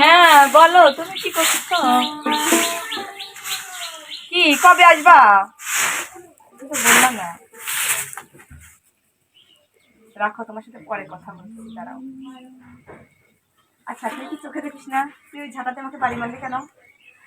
হ্যাঁ বলো, তুমি কি করছ? কি, কবে আসবা? বললাম না। রাখো, তোমার সাথে পরে কথা বলছি, দাঁড়াও। আচ্ছা তুই কি চোখে দেখিস না? তুই ওই ঝাঁটাতে আমাকে বাড়ি মারলি কেন?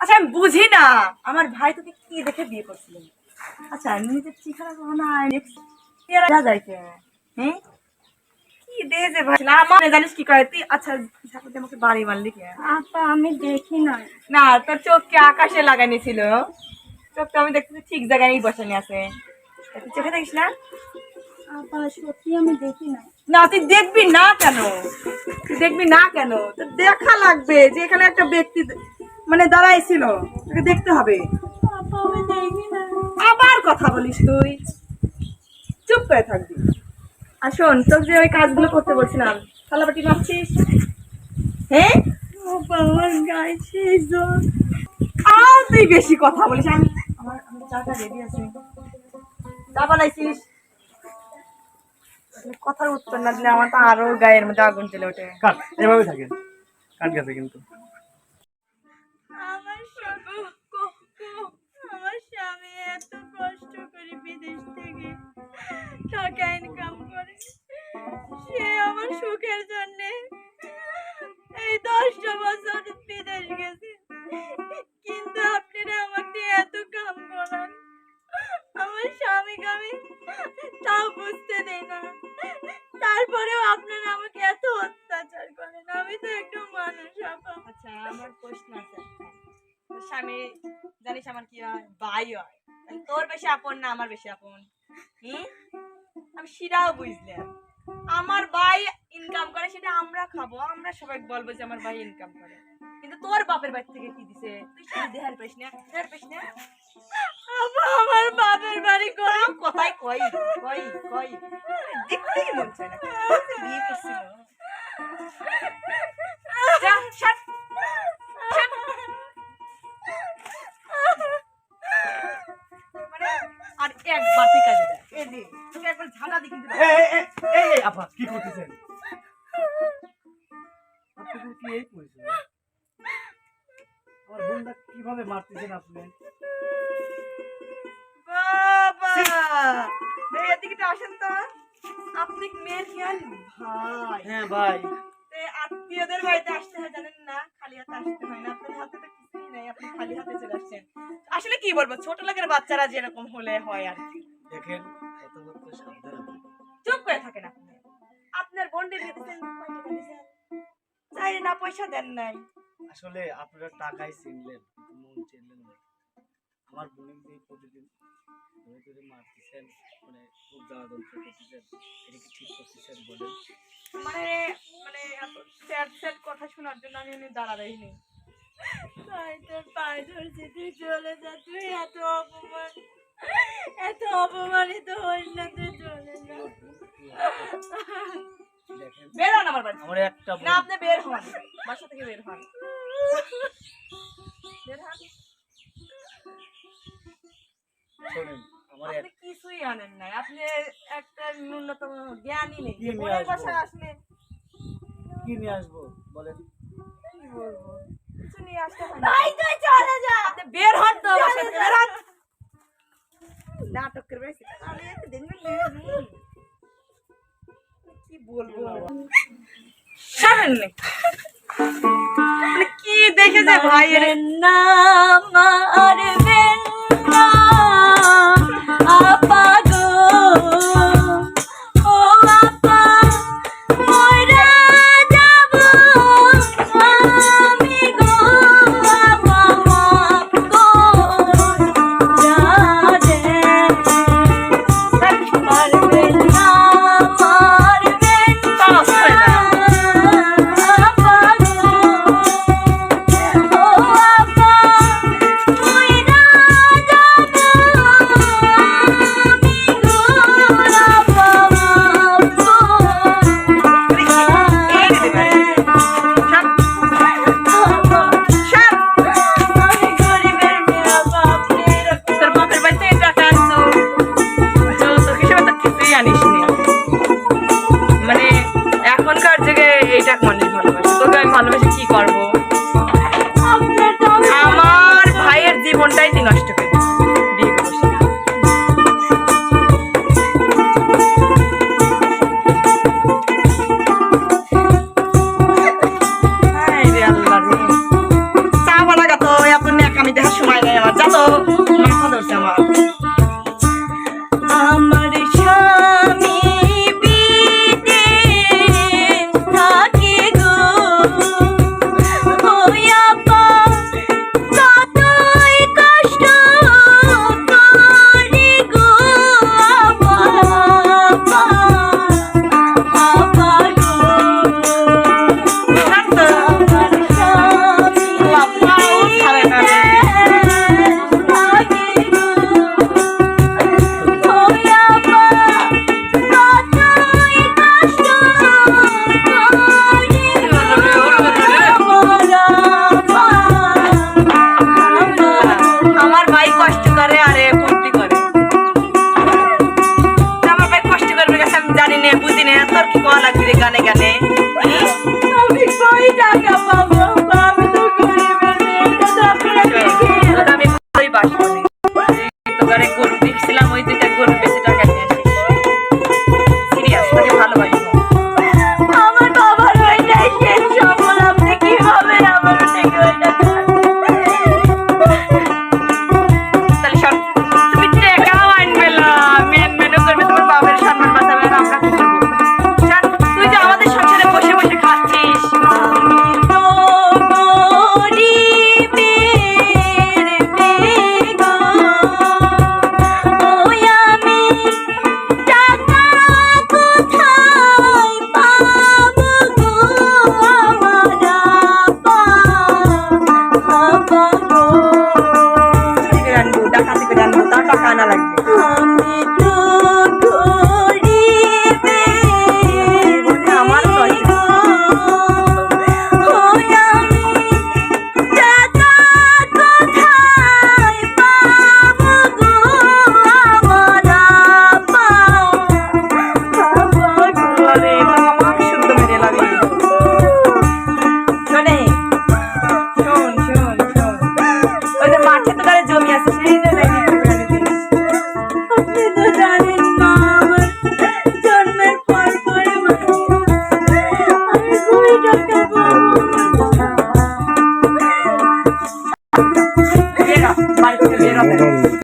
আচ্ছা আমি বুঝি না। আমার ভাই তোকে কি দেখে বিয়ে করছিল? আচ্ছা নিজের ঠিকানা না যাইতে হ্যাঁ কি দে ভাই? আমার জানিস কি করে? তুই আচ্ছা আমাকে বাড়ি মারলি কে? আপা আমি দেখি না তোর চোখকে আকাশে লাগানি ছিল। চোখটা আমি দেখতেছি ঠিক জায়গায় বসানি আছে। চোখে দেখিস না? আপা সত্যি আমি দেখি নাই। না তুই দেখবি না কেন? তুই দেখবি না কেন? তোর দেখা লাগবে যে এখানে একটা ব্যক্তি মানে দাঁড়াই ছিল তোকে দেখতে হবে। আবার কথা বলিস তুই। চুপ করে থাকবি। আর শোন তোর যে ওই কাজগুলো করতে বলছিলাম থালাবাটি মারছিস হ্যাঁ? আপা আমার গায়ে সেই আর তুই বেশি কথা বলিস আমি আমার আমার চাটা রেডি আছে। চা বানাইছিস? কথার উত্তর না দিলে আমার তো আরও গায়ের মধ্যে আগুন চলে ওঠে। কাট এভাবে থাকেন। কাট গেছে কিন্তু। আমার আমার স্বামী এত কষ্ট করে বিদেশ থেকে টাকা আমি তো একটু মানুষ আচ্ছা আমার প্রশ্ন আছে। তোর স্বামী জানিস আমার কি হয়? ভাই হয়। তোর বেশি আপন না আমার বেশি আপন? হুম? আমি সেটাও বুঝলাম। আমার ভাই ইনকাম করে সেটা আমরা খাব। আমরা সবাই বলব যে আমার ভাই ইনকাম করে। কিন্তু তোর বাপের বাড়ি থেকে কি দিছে? তুই সেটা দেহার পাইস না দেহার পাইস না আমার বাপের বাড়ি করে। কোথাও কোথায় কই? কই কই? দেখতেই মন চায় না। বিয়ে করছিল? আর একবার কাজে দেয় তোকে একবার ঝালা দি এই, এই, এই, এই, এই, আপা কি করতেছেন? আপনি কি এই করেছেন আমার বোনটা কীভাবে মারতেছেন আপনি? বাবা! এদিকে আসেন তো। আপনি মেয়ের খেয়াল ভাই হ্যাঁ ভাই। আত্মীয়দের বাড়িতে আসতে হয় জানেন না? খালি হাতে আসতে হয় না। আপনার হাতে তো কিছুই নাই আপনি খালি হাতে চলে আসছেন। আসলে কি বলব ছোট লোকের বাচ্চারা যেরকম হলে হয় আর কি। দেখেন কথাবার্তা সাবধানে বলবেন। চুপ করে থাকেন আপনি। আপনার বোনদের দিতেছেন কয় চাই না পয়সা দেন নাই। আসলে আপনারা টাকাই চিনলেন মন চিনলেন না। আমার বোনের যে প্রতিদিন ধরে ধরে মারতেছেন মানে খুব জ্বালা যন্ত্র করতেছেন এটা কি ঠিক করতেছেন বলেন। মানে এত স্যাড স্যাড কথা শোনার জন্য আমি উনি দাঁড়াইনি তাই তোর পায়ে ধরছি তুই চলে যা তুই এত অপমান এত অপমানিত হইস না তুই চলে যা। বের হন আমার বাড়ি। আমার একটা না আপনি বের হন। বাসা থেকে বের হন। বের হন। শোনেন আপনি কিছুই আনেন নাই। আপনি একটা ন্যূনতম জ্ঞানই নেই। বাসায় আসলে কি নিয়ে আসব? বলেন। কি বলব কিছু নিয়ে আসতে না ভাই তুই চলে যা। বের হন। তো বাসা বের হন নাটক করবে আমি একটা দিন কি বলব? শোনেন মানে কি দেখেছে ভাই এর না মারবেন না আপা that one. पे जाना होता तो खाना लगता है। हाँ। coming.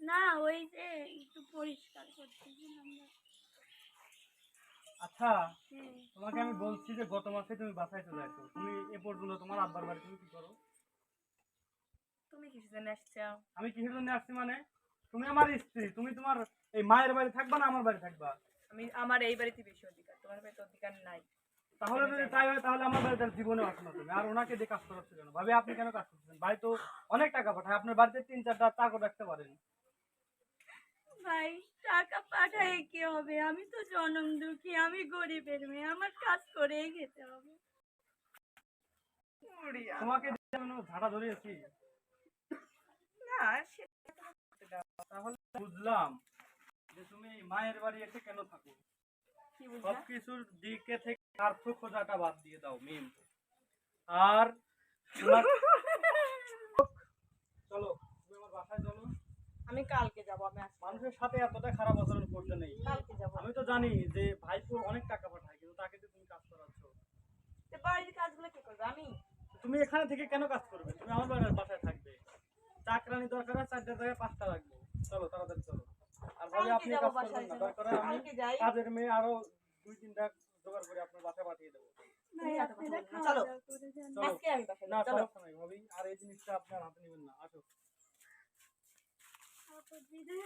না। ওই যে আচ্ছা তোমাকে আমি বলছি যে গত মাসে তুমি বাসায় চলে আসো। তুমি এ পর্যন্ত তোমার আব্বার বাড়ি তুমি কি করো? তুমি কিছু জন্য আসছো? আমি কিসের জন্য আসছি মানে? তুমি আমার স্ত্রী তুমি তোমার এই মায়ের বাড়ি থাকবা না আমার বাড়ি থাকবা? আমি আমার এই বাড়িতে বেশি অধিকার তোমার বাড়িতে অধিকার নাই। তাহলে যদি তাই হয় তাহলে আমার বাড়িতে জীবনে আসো না তুমি। আর ওনাকে দিয়ে কাজ করাচ্ছ কেন? ভাবে আপনি কেন কাজ করছেন ভাই তো অনেক টাকা পাঠায় আপনার বাড়িতে তিন চারটা টাকা রাখতে পারেন। ভাই টাকা পাঠায় কি হবে? আমি তো জনম দুঃখী আমি গরিবের মেয়ে আমার কাজ করেই খেতে হবে। তোমাকে ঝাড়া ধরিয়েছি। না সেটা তাহলে বুঝলাম যে তুমি মায়ের বাড়ি এসে কেন থাকো? সবকিছুর দিকে থেকে স্বার্থ খোঁজাটা বাদ দিয়ে দাও মিম। আর চলো তুমি আমার বাসায় চলো। আমি কালকে যাব আমি মানুষের সাথে এতটা খারাপ আচরণ করতে নেই। কালকে যাব। আমি তো জানি যে ভাইপো অনেক টাকা পাঠায় কিন্তু তাকে তুমি কাজ করাচ্ছ। বাড়ির কাজগুলো কি করবে? আমি? তুমি এখানে থেকে কেন কাজ করবে? তুমি আমার বাড়ির বাসায় থাকবে। দরকার হয় চারটা জায়গায় পাঁচটা লাগবে। চলো তাড়াতাড়ি চলো। আর ভাবে কালকে আপনি যাব কাজ বাসায় করবেন না যাব। দরকার হয় আমি কালকে যাই। কাজের মেয়ে আরও দুই তিনটা জোগাড় করে আপনার বাসায় পাঠিয়ে দেবো। ভাই এত কথা আপনারা বলবেন না। খাওয়া চলো। দাওয়া করে যান। চলো। আজকে আমি বাসায় না যাব। চলো। সমস্যা নাই ভাবি। আর এই জিনিসটা আপনার হাতে নেবেন না আসো। আপদ বিদায়